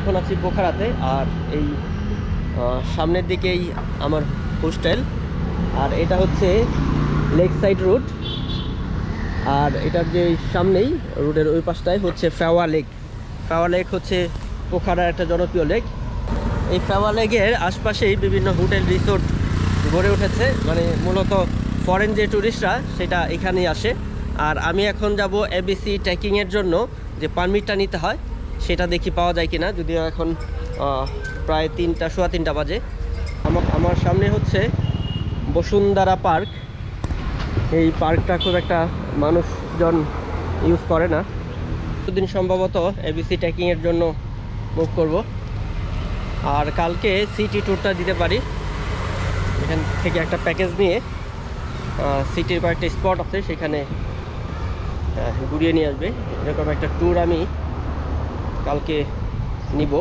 এখন আছি পোখারাতে আর এই সামনের দিকেই আমার হোস্টেল। আর এটা হচ্ছে লেক সাইড রুট। আর এটার যে সামনেই রোডের ওই পাশটায় হচ্ছে ফেওয়া লেক। ফেওয়া লেক হচ্ছে পোখারার একটা জনপ্রিয় লেক। এই ফেওয়া লেকের আশপাশেই বিভিন্ন হোটেল, রিসোর্ট গড়ে উঠেছে। মানে মূলত ফরেন যে ট্যুরিস্টরা সেটা এখানেই আসে। আর আমি এখন যাব এবিসি ট্রেকিংয়ের জন্য, যে পারমিটটা নিতে হয়। সেটা দেখি পাওয়া যায় কিনা, যদিও এখন প্রায় তিনটা, সোয়া তিনটা বাজে। আমার সামনে হচ্ছে বসুন্ধরা পার্ক। এই পার্কটা খুব একটা মানুষজন ইউজ করে না। দিন সম্ভবত এবিসি ট্রেকিংয়ের জন্য মুভ করব। আর কালকে সিটি ট্যুরটা দিতে পারি। এখান থেকে একটা প্যাকেজ নিয়ে সিটির কয়েকটা স্পট আছে, সেখানে ঘুরিয়ে নিয়ে আসবে। এরকম একটা ট্যুর আমি কালকে নিব।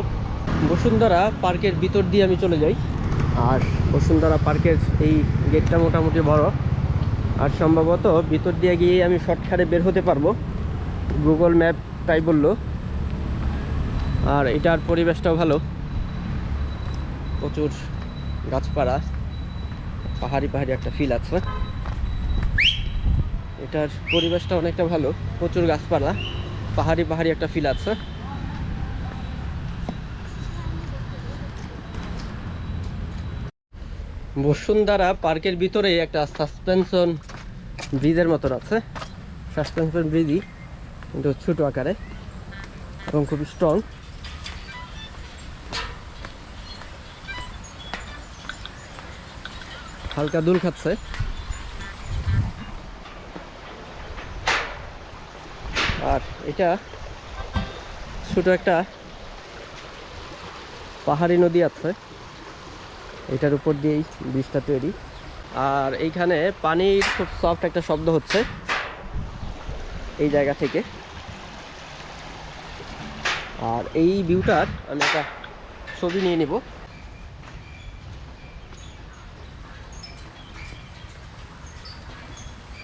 বসুন্ধরা পার্কের ভিতর দিয়ে আমি চলে যাই। আর বসুন্ধরা পার্কের এই গেটটা মোটামুটি বড়। আর সম্ভবত ভিতর দিয়ে গিয়ে আমি শর্টকাটে বের হতে পারব। গুগল ম্যাপ তাই বলল। আর এটার পরিবেশটাও ভালো। প্রচুর গাছপালা। পাহাড়ি পাহাড়ি একটা ফিল আছে। এটার পরিবেশটা অনেকটা ভালো। প্রচুর গাছপালা। পাহাড়ি পাহাড়ি একটা ফিল আছে। বসুন্ধরা পার্কের ভিতরে একটা সাসপেনশন ব্রিজের মতন আছে। সাসপেনশন ব্রিজই কিন্তু ছোট আকারে এবং খুবই স্ট্রং হালকা দুল খাচ্ছে। আর এটা ছোট একটা পাহাড়ি নদী আছে। এটার উপর দিয়েই ব্রিজটা তৈরি। আর এইখানে পানির খুব সফট একটা শব্দ হচ্ছে এই জায়গা থেকে। আর এই ভিউটার আমি একটা ছবি নিয়ে নিব।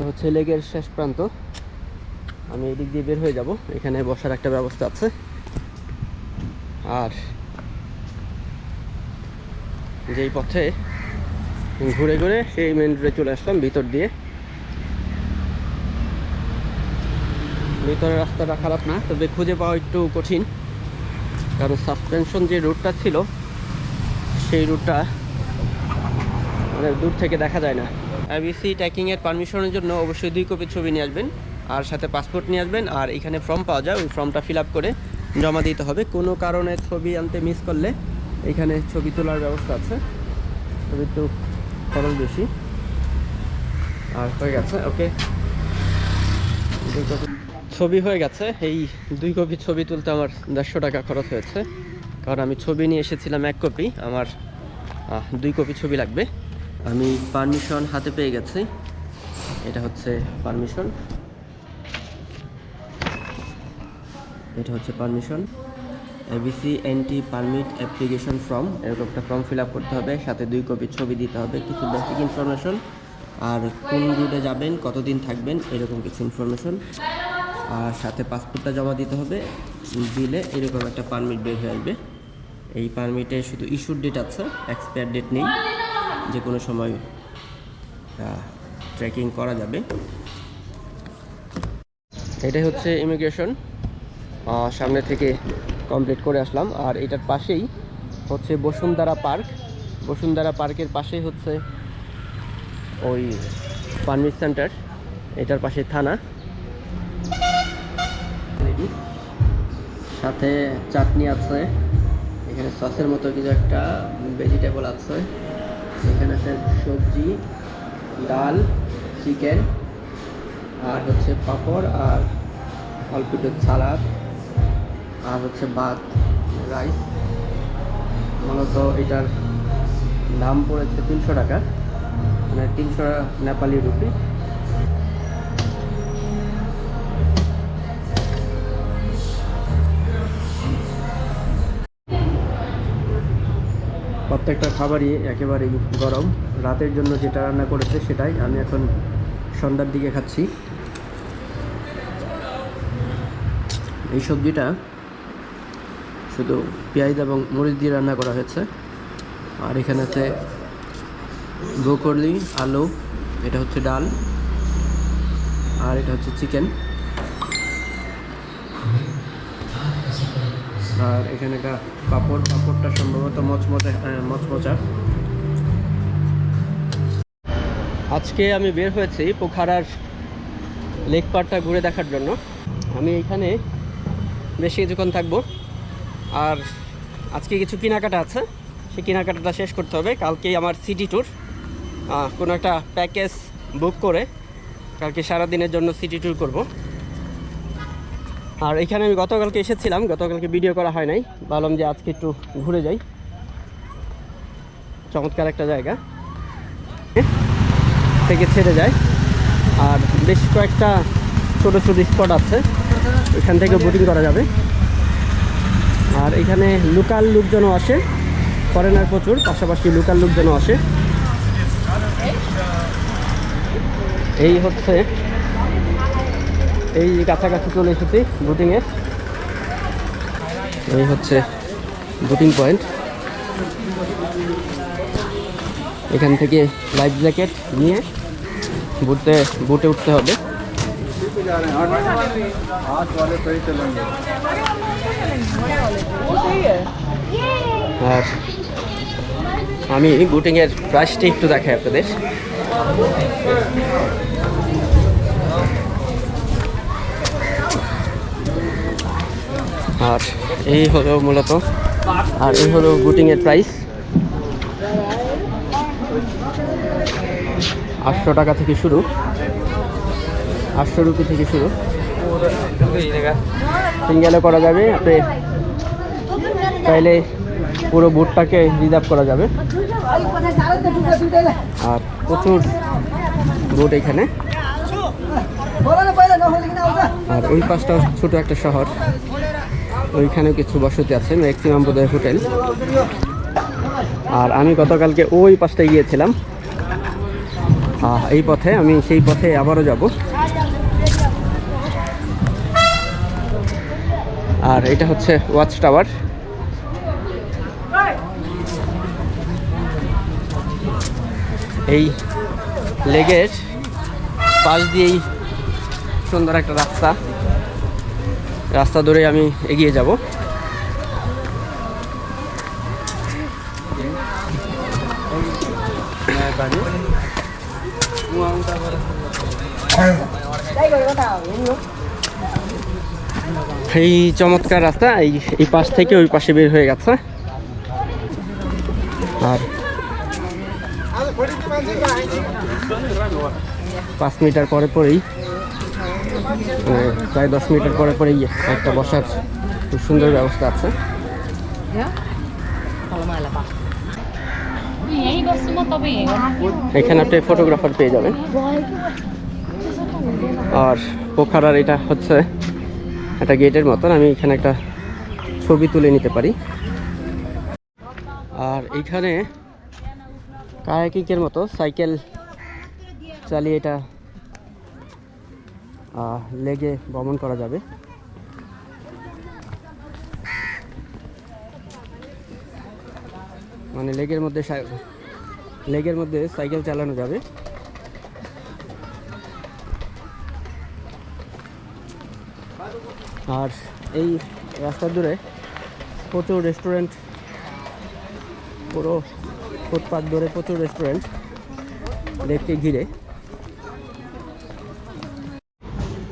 হচ্ছে লেগের শেষ প্রান্ত। আমি এদিক দিয়ে বের হয়ে যাব। এখানে বসার একটা ব্যবস্থা আছে। আর যেই পথে ঘুরে ঘুরে সেই মেন রোডে চলে আসলাম, ভিতর দিয়ে। ভিতরের রাস্তাটা খারাপ না, তবে খুঁজে পাওয়া একটু কঠিন। কারণ সাসপেনশন যে রুটটা ছিল, সেই রুটটা মানে দূর থেকে দেখা যায় না। আইবিসি ট্যাকিংয়ের পারমিশনের জন্য অবশ্যই দুই কপি ছবি নিয়ে আসবেন, আর সাথে পাসপোর্ট নিয়ে আসবেন, আর এখানে ফর্ম পাওয়া যায়, ওই ফর্মটা ফিল করে জমা দিতে হবে। কোনো কারণে ছবি আনতে মিস করলে এখানে ছবি তোলার ব্যবস্থা আছে। তবে একটু খরচ বেশি। আর হয়ে গেছে, ওকে। ছবি হয়ে গেছে। এই দুই কপি ছবি তুলতে আমার দেড়শো টাকা খরচ হয়েছে। কারণ আমি ছবি নিয়ে এসেছিলাম এক কপি। আমার দুই কপি ছবি লাগবে। আমি পারমিশন হাতে পেয়ে গেছি। এটা হচ্ছে পারমিশন। এটা হচ্ছে permission. ABC NT permit application form এরকম একটা ফর্ম ফিল আপ করতে হবে, সাথে দুই কপি ছবি দিতে হবে, কিছু বেসিক ইনফরমেশন আর কোন রুটে যাবেন, কতদিন থাকবেন, এরকম কিছু ইনফরমেশন আর সাথে পাসপোর্টটা জমা দিতে হবে, দিলে এরকম একটা পারমিট বের হয়ে আসবে। এই পারমিটে শুধু ইস্যুর ডেট আছে এক্সপায়ার ডেট নেই, যে কোনো সময় ট্রেকিং করা যাবে। এটাই হচ্ছে ইমিগ্রেশন সামনে থেকে কমপ্লিট করে আসলাম। আর এটার পাশেই হচ্ছে বসুন্ধরা পার্ক। বসুন্ধরা পার্কের পাশেই হচ্ছে ওই পারমিট সেন্টার। এটার পাশে থানা। সাথে চাটনি আছে। এখানে সসের মতো কিছু একটা ভেজিটেবল আছে। এখানে আছে সবজি, ডাল, চিকেন, আর হচ্ছে পাঁপড়, আর অল্প একটু সালাদ। আর হচ্ছে ভাত রাইস। মূলত এটার দাম পড়েছে তিনশো টাকা মানে তিনশো নেপালি রুপি। প্রত্যেকটা খাবারই একেবারেই গরম। রাতের জন্য যেটা রান্না করেছে সেটাই। আমি এখন সন্ধ্যার দিকে খাচ্ছি। এই সবজিটা শুধু পেঁয়াজ এবং মরিচ দিয়ে রান্না করা হয়েছে। আর এখানে আছে ব্রোকলি, আলু, এটা হচ্ছে ডাল, আর এটা হচ্ছে চিকেন। আর এখানে একটা পাপড়, পাপড়টা সম্ভবত মচমচে মচমচা। আজকে আমি বের হয়েছি পোখারার লেক পার্কটা ঘুরে দেখার জন্য। আমি এখানে বেশি কিছুক্ষণ থাকব। আর আজকে কিছু কেনাকাটা আছে। সেই কেনাকাটাটা শেষ করতে হবে। কালকেই আমার সিটি ট্যুর কোনো একটা প্যাকেজ বুক করে কালকে সারা দিনের জন্য সিটি ট্যুর করব। আর এখানে আমি গতকালকে এসেছিলাম। গতকালকে ভিডিও করা হয় নাই। ভাবলাম যে আজকে একটু ঘুরে যাই। চমৎকার একটা জায়গা। থেকে ছেড়ে যায় আর বেশ কয়েকটা ছোটো ছোটো স্পট আছে। এখান থেকে বোটিং করা যাবে। আর এখানে লোকাল লোকজনও আসে। ফরেনার প্রচুর, পাশাপাশি লোকাল লোকজনও আসে। এই হচ্ছে এই কাছাকাছি চলে এসেছি বোটিংয়ের এই হচ্ছে বোটিং পয়েন্ট এখান থেকে লাইফ জ্যাকেট নিয়ে বুটে বুটে উঠতে হবে। আর আমি বুটিংয়ের প্রাইসটি একটু দেখাই আপনাদের। আর এই হলো মূলত আর এই হলো বুটিংয়ের প্রাইস। আটশো টাকা থেকে শুরু। আটশো রুপি থেকে শুরু। সিঙ্গেলে করা যাবে আপনি চাইলে পুরো বুটটাকে রিজার্ভ করা যাবে। আর প্রচুর বুট এখানে। আর ওই পাশটা ছোট একটা শহর। ওইখানেও কিছু বসতি আছে, ম্যাক্সিমাম বোধহয় হোটেল। আর আমি গতকালকে ওই পাশটায় গিয়েছিলাম। এই পথে, আমি সেই পথে আবারও যাব। আর এটা হচ্ছে ওয়াচ টাওয়ার। এই লেগের পাশ দিয়েই সুন্দর একটা রাস্তা। রাস্তা ধরে আমি এগিয়ে যাব। এই চমৎকার রাস্তা, এই এই পাশ থেকে ওই পাশে বের হয়ে গেছে। আর পাঁচ মিটার পরে পরেই প্রায় দশ মিটার পরে পরেই একটা বসার খুব সুন্দর ব্যবস্থা আছে। এখানে আপনি ফটোগ্রাফার পেয়ে যাবেন। আর পোখারার এটা হচ্ছে একটা গেটের মতন, আমি এখানে একটা ছবি তুলে নিতে পারি। আর এইখানে কায়াকিকের মতো সাইকেল চালিয়ে এটা লেগে ভ্রমণ করা যাবে। মানে লেগের মধ্যে লেগের মধ্যে সাইকেল চালানো যাবে। আর এই রাস্তার দূরে প্রচুর রেস্টুরেন্ট পুরো ফুটপাথ ধরে প্রচুর রেস্টুরেন্ট লেককে ঘিরে।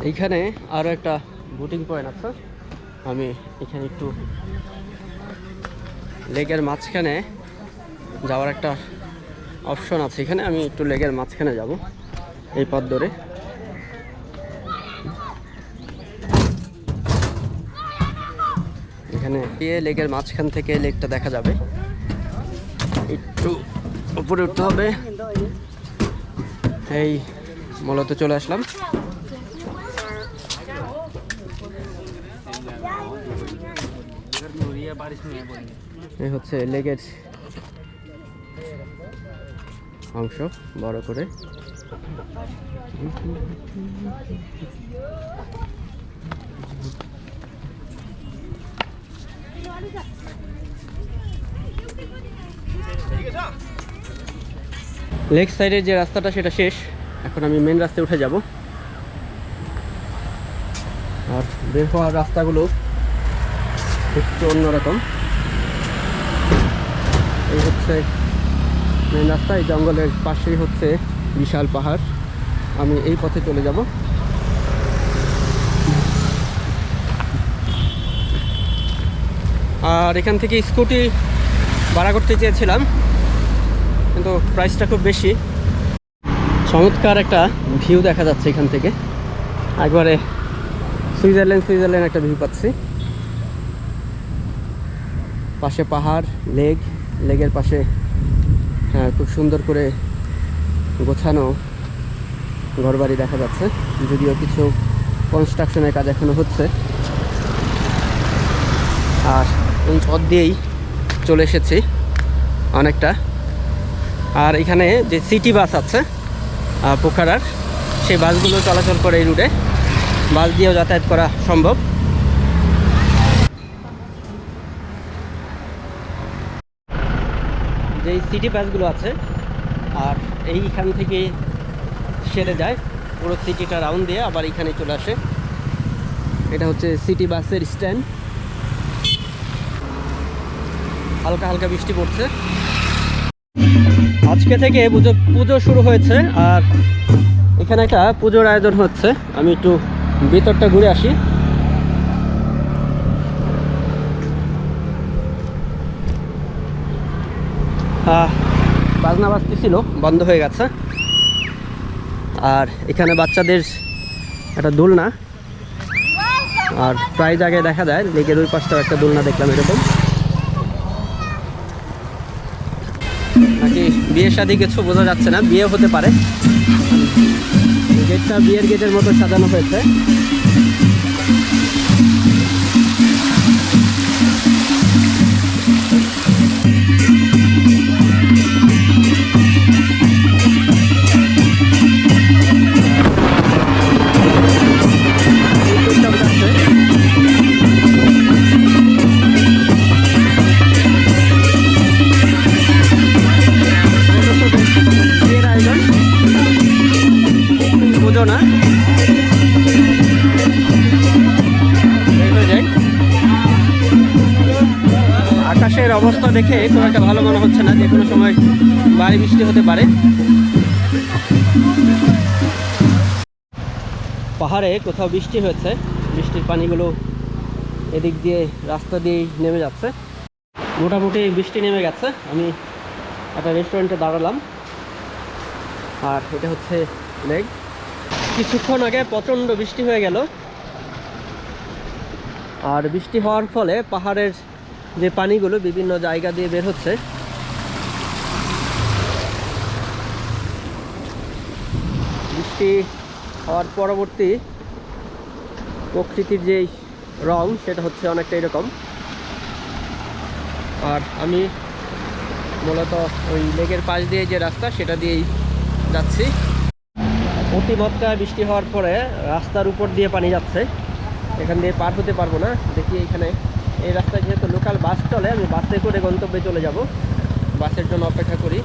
এইখানে আরও একটা বুটিং পয়েন্ট আছে। আমি এখানে একটু লেকের মাঝখানে যাওয়ার একটা অপশন আছে। এখানে আমি একটু লেকের মাঝখানে যাব, এই পথ ধরে। এখানে গিয়ে লেকের মাঝখান থেকে লেকটা দেখা যাবে। একটু উপরে উঠতে হবে। এই, মূলত চলে আসলাম। এই হচ্ছে লেগের অংশ, বড় করে। লেগ সাইডের যে রাস্তাটা, সেটা শেষ। এখন আমি মেন রাস্তায় উঠে যাব। আর বের হওয়ার রাস্তাগুলো একটু অন্যরকম এই হচ্ছে মেন রাস্তা, এই জঙ্গলের পাশেই হচ্ছে বিশাল পাহাড়। আমি এই পথে চলে যাব। আর এখান থেকে স্কুটি ভাড়া করতে চেয়েছিলাম, কিন্তু প্রাইসটা খুব বেশি। চমৎকার একটা ভিউ দেখা যাচ্ছে এখান থেকে। একবারে সুইজারল্যান্ড সুইজারল্যান্ড একটা ভিউ পাচ্ছি। পাশে পাহাড়, লেক লেগের পাশে হ্যাঁ খুব সুন্দর করে গোছানো ঘরবাড়ি দেখা যাচ্ছে। যদিও কিছু কনস্ট্রাকশনের কাজ এখনও হচ্ছে। আর এই পথ দিয়েই চলে এসেছি অনেকটা। আর এখানে যে সিটি বাস আছে পোখারার, সেই বাসগুলো চলাচল করে এই রুটে বাস দিয়েও যাতায়াত করা সম্ভব। যেই সিটি বাসগুলো আছে, আর এইখান থেকে সেরে যায়, পুরো সিটিটা রাউন্ড দিয়ে আবার এখানে চলে আসে। এটা হচ্ছে সিটি বাসের স্ট্যান্ড হালকা হালকা বৃষ্টি পড়ছে। আজকে থেকে পুজো পুজো শুরু হয়েছে, আর এখানে একটা পুজোর আয়োজন হচ্ছে। আমি একটু ভিতরটা ঘুরে আসি। বাজনা বাজতেছিল, বন্ধ হয়ে গেছে। আর এখানে বাচ্চাদের একটা দোলনা। আর প্রায় জায়গায় দেখা যায় লেকের ওই পাশটাও একটা দোলনা দেখলাম এরকম। নাকি বিয়ের শাদি কিছু বোঝা যাচ্ছে না, বিয়ে হতে পারে। গেটটা বিয়ের গেটের মতো সাজানো হয়েছে। অবস্থা দেখে খুব একটা ভালো মনে হচ্ছে না, যে কোনো সময় ভারী বৃষ্টি হতে পারে। পাহাড়ে কোথাও বৃষ্টি হয়েছে, বৃষ্টির পানিগুলো এদিক দিয়ে, রাস্তা দিয়ে নেমে যাচ্ছে। মোটামুটি বৃষ্টি নেমে গেছে, আমি একটা রেস্টুরেন্টে দাঁড়ালাম। আর এটা হচ্ছে লেক। কিছুক্ষণ আগে প্রচণ্ড বৃষ্টি হয়ে গেল। আর বৃষ্টি হওয়ার ফলে পাহাড়ের যে পানিগুলো বিভিন্ন জায়গা দিয়ে বের হচ্ছে। বৃষ্টি হওয়ার পরবর্তী প্রকৃতির যেই রং, সেটা হচ্ছে অনেকটা এরকম। আর আমি মূলত ওই লেকের পাশ দিয়ে যে রাস্তা, সেটা দিয়েই যাচ্ছি। অতিমাত্রায় বৃষ্টি হওয়ার পরে রাস্তার উপর দিয়ে পানি যাচ্ছে। এখান দিয়ে পার হতে পারব না। দেখি এখানে এই রাস্তায় যেহেতু লোকাল বাস চলে, আমি বাসে করে গন্তব্যে চলে যাব। বাসের জন্য অপেক্ষা করি।